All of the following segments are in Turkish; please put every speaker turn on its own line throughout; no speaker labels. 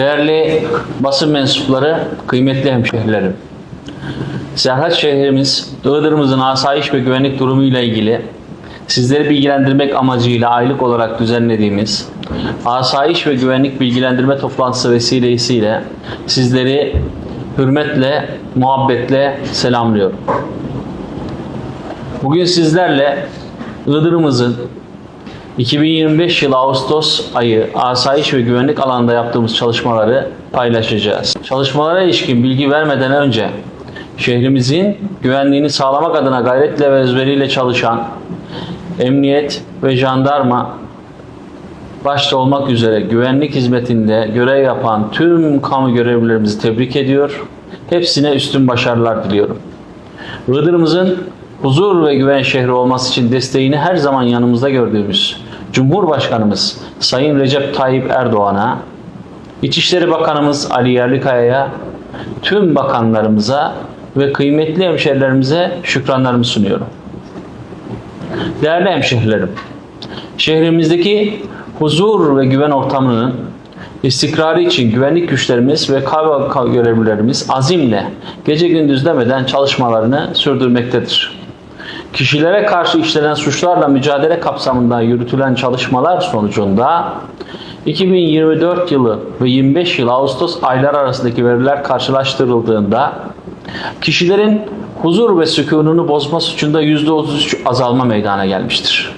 Değerli basın mensupları, kıymetli hemşehrilerim. Serhat şehrimiz, Iğdır'ımızın asayiş ve güvenlik durumu ile ilgili sizleri bilgilendirmek amacıyla aylık olarak düzenlediğimiz asayiş ve güvenlik bilgilendirme toplantısı vesilesiyle sizleri hürmetle, muhabbetle selamlıyorum. Bugün sizlerle Iğdır'ımızın 2025 yılı Ağustos ayı asayiş ve güvenlik alanında yaptığımız çalışmaları paylaşacağız. Çalışmalara ilişkin bilgi vermeden önce şehrimizin güvenliğini sağlamak adına gayretle ve özveriyle çalışan emniyet ve jandarma başta olmak üzere güvenlik hizmetinde görev yapan tüm kamu görevlilerimizi tebrik ediyor. Hepsine üstün başarılar diliyorum. Iğdır'ımızın huzur ve güven şehri olması için desteğini her zaman yanımızda gördüğümüz Cumhurbaşkanımız Sayın Recep Tayyip Erdoğan'a, İçişleri Bakanımız Ali Yerlikaya'ya, tüm bakanlarımıza ve kıymetli hemşehrilerimize şükranlarımı sunuyorum. Değerli hemşehrilerim, şehrimizdeki huzur ve güven ortamının istikrarı için güvenlik güçlerimiz ve kamu görevlilerimiz azimle gece gündüz demeden çalışmalarını sürdürmektedir. Kişilere karşı işlenen suçlarla mücadele kapsamında yürütülen çalışmalar sonucunda 2024 yılı ve 25 yıl Ağustos ayları arasındaki veriler karşılaştırıldığında kişilerin huzur ve sükununu bozma suçunda %33 azalma meydana gelmiştir.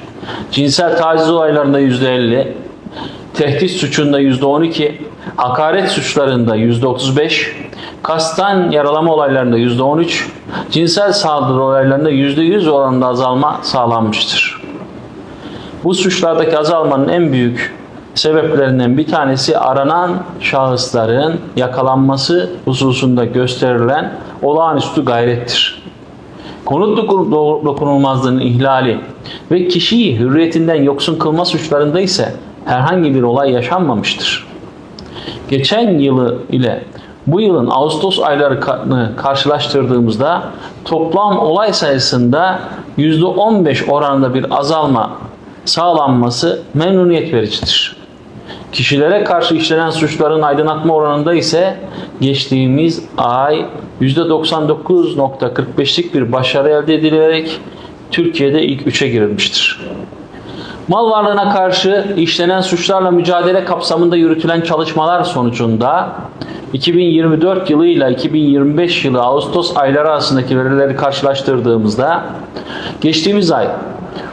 Cinsel taciz olaylarında %50, tehdit suçunda %12, hakaret suçlarında %35, kastan yaralama olaylarında %13, cinsel saldırı olaylarında %100 oranında azalma sağlanmıştır. Bu suçlardaki azalmanın en büyük sebeplerinden bir tanesi aranan şahısların yakalanması hususunda gösterilen olağanüstü gayrettir. Konut doku- dokunulmazlığının ihlali ve kişiyi hürriyetinden yoksun kılma suçlarında ise herhangi bir olay yaşanmamıştır. Geçen yılı ile bu yılın Ağustos aylarını karşılaştırdığımızda toplam olay sayısında %15 oranında bir azalma sağlanması memnuniyet vericidir. Kişilere karşı işlenen suçların aydınlatma oranında ise geçtiğimiz ay %99.45'lik bir başarı elde edilerek Türkiye'de ilk üçe girilmiştir. Mal varlığına karşı işlenen suçlarla mücadele kapsamında yürütülen çalışmalar sonucunda 2024 yılı ile 2025 yılı Ağustos ayları arasındaki verileri karşılaştırdığımızda geçtiğimiz ay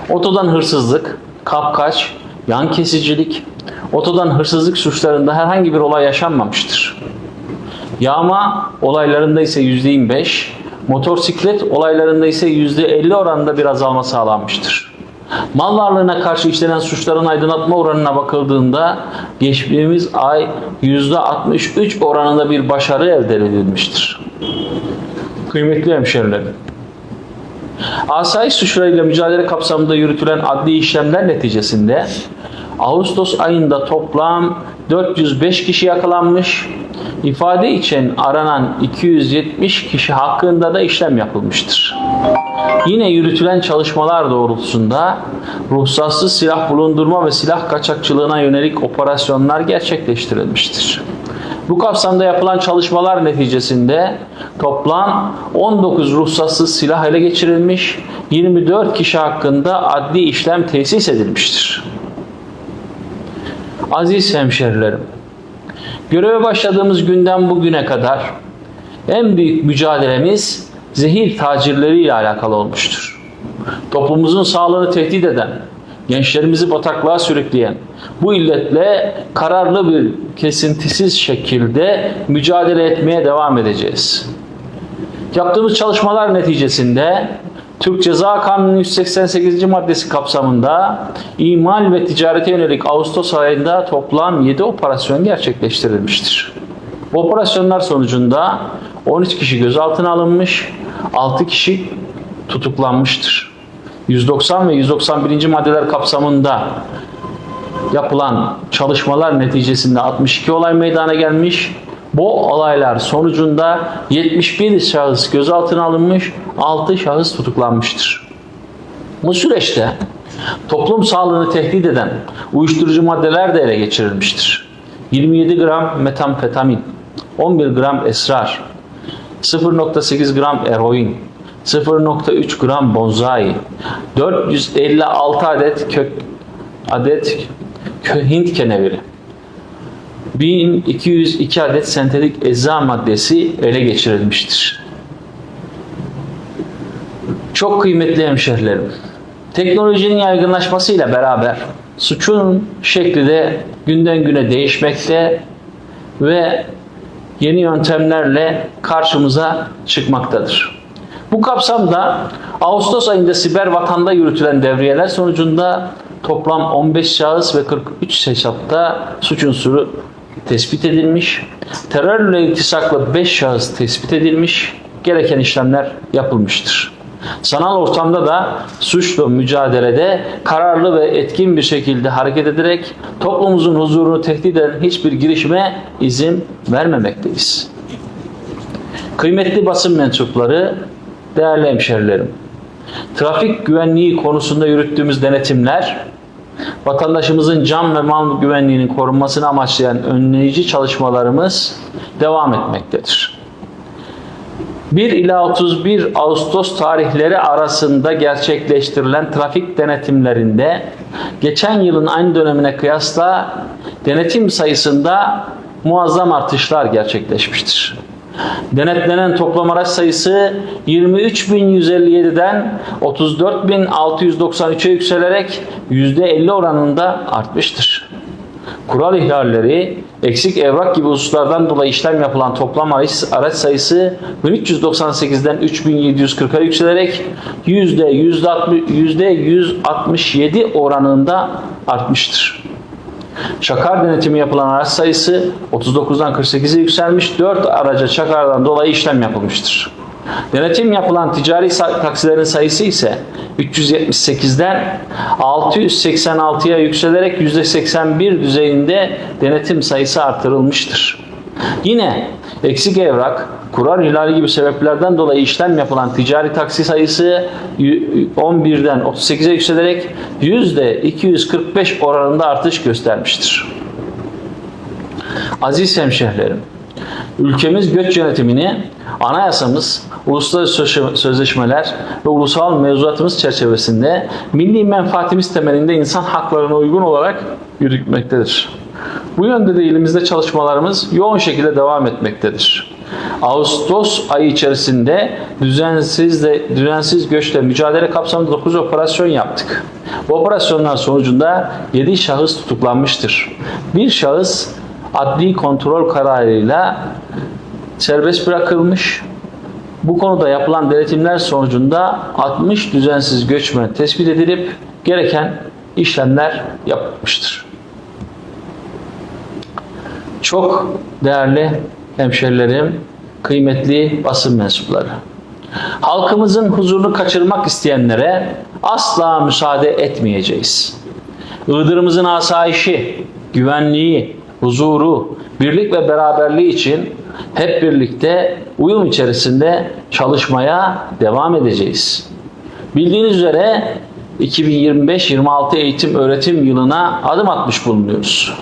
otodan hırsızlık, kapkaç, yan kesicilik, otodan hırsızlık suçlarında herhangi bir olay yaşanmamıştır. Yağma olaylarında ise %25, motosiklet olaylarında ise %50 oranında bir azalma sağlanmıştır. Mal varlığına karşı işlenen suçların aydınlatma oranına bakıldığında geçtiğimiz ay %63 oranında bir başarı elde edilmiştir. Kıymetli hemşerilerim, Asayiş suçlarıyla mücadele kapsamında yürütülen adli işlemler neticesinde Ağustos ayında toplam 405 kişi yakalanmış, ifade için aranan 270 kişi hakkında da işlem yapılmıştır. Yine yürütülen çalışmalar doğrultusunda ruhsatsız silah bulundurma ve silah kaçakçılığına yönelik operasyonlar gerçekleştirilmiştir. Bu kapsamda yapılan çalışmalar neticesinde toplam 19 ruhsatsız silah ele geçirilmiş, 24 kişi hakkında adli işlem tesis edilmiştir. Aziz hemşerilerim, göreve başladığımız günden bugüne kadar en büyük mücadelemiz zehir tacirleriyle alakalı olmuştur. Toplumumuzun sağlığını tehdit eden, gençlerimizi bataklığa sürükleyen, bu illetle kararlı bir kesintisiz şekilde mücadele etmeye devam edeceğiz. Yaptığımız çalışmalar neticesinde Türk Ceza Kanunu 188. maddesi kapsamında imal ve ticarete yönelik Ağustos ayında toplam 7 operasyon gerçekleştirilmiştir. Bu operasyonlar sonucunda 13 kişi gözaltına alınmış, 6 kişi tutuklanmıştır. 190 ve 191. maddeler kapsamında yapılan çalışmalar neticesinde 62 olay meydana gelmiş. Bu olaylar sonucunda 71 şahıs gözaltına alınmış, 6 şahıs tutuklanmıştır. Bu süreçte toplum sağlığını tehdit eden uyuşturucu maddeler de ele geçirilmiştir. 27 gram metamfetamin, 11 gram esrar, 0.8 gram eroin, 0.3 gram bonzai, 456 adet kök adet Hint keneviri, 1202 adet sentetik ecza maddesi ele geçirilmiştir. Çok kıymetli hemşehrilerim. Teknolojinin yaygınlaşmasıyla beraber suçun şekli de günden güne değişmekte ve yeni yöntemlerle karşımıza çıkmaktadır. Bu kapsamda Ağustos ayında siber vatanda yürütülen devriyeler sonucunda toplam 15 şahıs ve 43 hesapta suç unsuru tespit edilmiş. Terörle iltisaklı 5 şahıs tespit edilmiş. Gereken işlemler yapılmıştır. Sanal ortamda da suçla mücadelede kararlı ve etkin bir şekilde hareket ederek toplumumuzun huzurunu tehdit eden hiçbir girişime izin vermemekteyiz. Kıymetli basın mensupları, değerli hemşerilerim, trafik güvenliği konusunda yürüttüğümüz denetimler, vatandaşımızın can ve mal güvenliğinin korunmasını amaçlayan önleyici çalışmalarımız devam etmektedir. 1 ila 31 Ağustos tarihleri arasında gerçekleştirilen trafik denetimlerinde geçen yılın aynı dönemine kıyasla denetim sayısında muazzam artışlar gerçekleşmiştir. Denetlenen toplam araç sayısı 23.157'den 34.693'e yükselerek %50 oranında artmıştır. Kural ihlalleri, eksik evrak gibi hususlardan dolayı işlem yapılan toplam araç, sayısı 1398'den 3740'a yükselerek %160 %167 oranında artmıştır. Çakar denetimi yapılan araç sayısı 39'dan 48'e yükselmiş, 4 araca çakardan dolayı işlem yapılmıştır. Denetim yapılan ticari taksilerin sayısı ise 378'den 686'ya yükselerek %81 düzeyinde denetim sayısı artırılmıştır. Yine eksik evrak, kurar ihlali gibi sebeplerden dolayı işlem yapılan ticari taksi sayısı 11'den 38'e yükselerek %245 oranında artış göstermiştir. Aziz hemşehrilerim, ülkemiz göç yönetimini anayasamız, uluslararası sözleşmeler ve ulusal mevzuatımız çerçevesinde milli menfaatimiz temelinde insan haklarına uygun olarak yürütmektedir. Bu yönde de ilimizde çalışmalarımız yoğun şekilde devam etmektedir. Ağustos ayı içerisinde düzensiz de düzensiz göçle mücadele kapsamında 9 operasyon yaptık. Bu operasyonlar sonucunda 7 şahıs tutuklanmıştır. Bir şahıs adli kontrol kararıyla serbest bırakılmış. Bu konuda yapılan denetimler sonucunda 60 düzensiz göçmen tespit edilip gereken işlemler yapılmıştır. Çok değerli hemşerilerim, kıymetli basın mensupları. Halkımızın huzurunu kaçırmak isteyenlere asla müsaade etmeyeceğiz. Iğdır'ımızın asayişi, güvenliği, huzuru, birlik ve beraberliği için hep birlikte uyum içerisinde çalışmaya devam edeceğiz. Bildiğiniz üzere 2025-26 eğitim öğretim yılına adım atmış bulunuyoruz.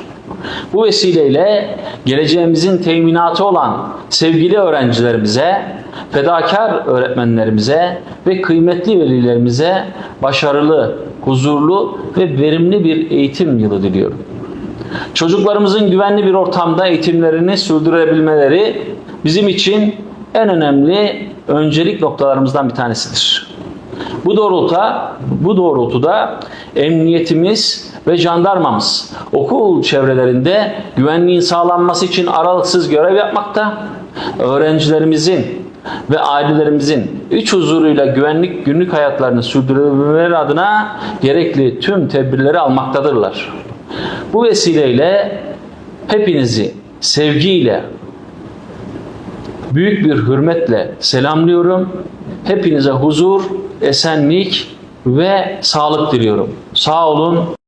Bu vesileyle geleceğimizin teminatı olan sevgili öğrencilerimize, fedakar öğretmenlerimize ve kıymetli velilerimize başarılı, huzurlu ve verimli bir eğitim yılı diliyorum. Çocuklarımızın güvenli bir ortamda eğitimlerini sürdürebilmeleri bizim için en önemli öncelik noktalarımızdan bir tanesidir. Bu doğrultuda, bu doğrultuda emniyetimiz ve jandarmamız okul çevrelerinde güvenliğin sağlanması için aralıksız görev yapmakta. Öğrencilerimizin ve ailelerimizin iç huzuruyla güvenlik günlük hayatlarını sürdürebilmeleri adına gerekli tüm tedbirleri almaktadırlar. Bu vesileyle hepinizi sevgiyle, büyük bir hürmetle selamlıyorum. Hepinize huzur, esenlik ve sağlık diliyorum. Sağ olun.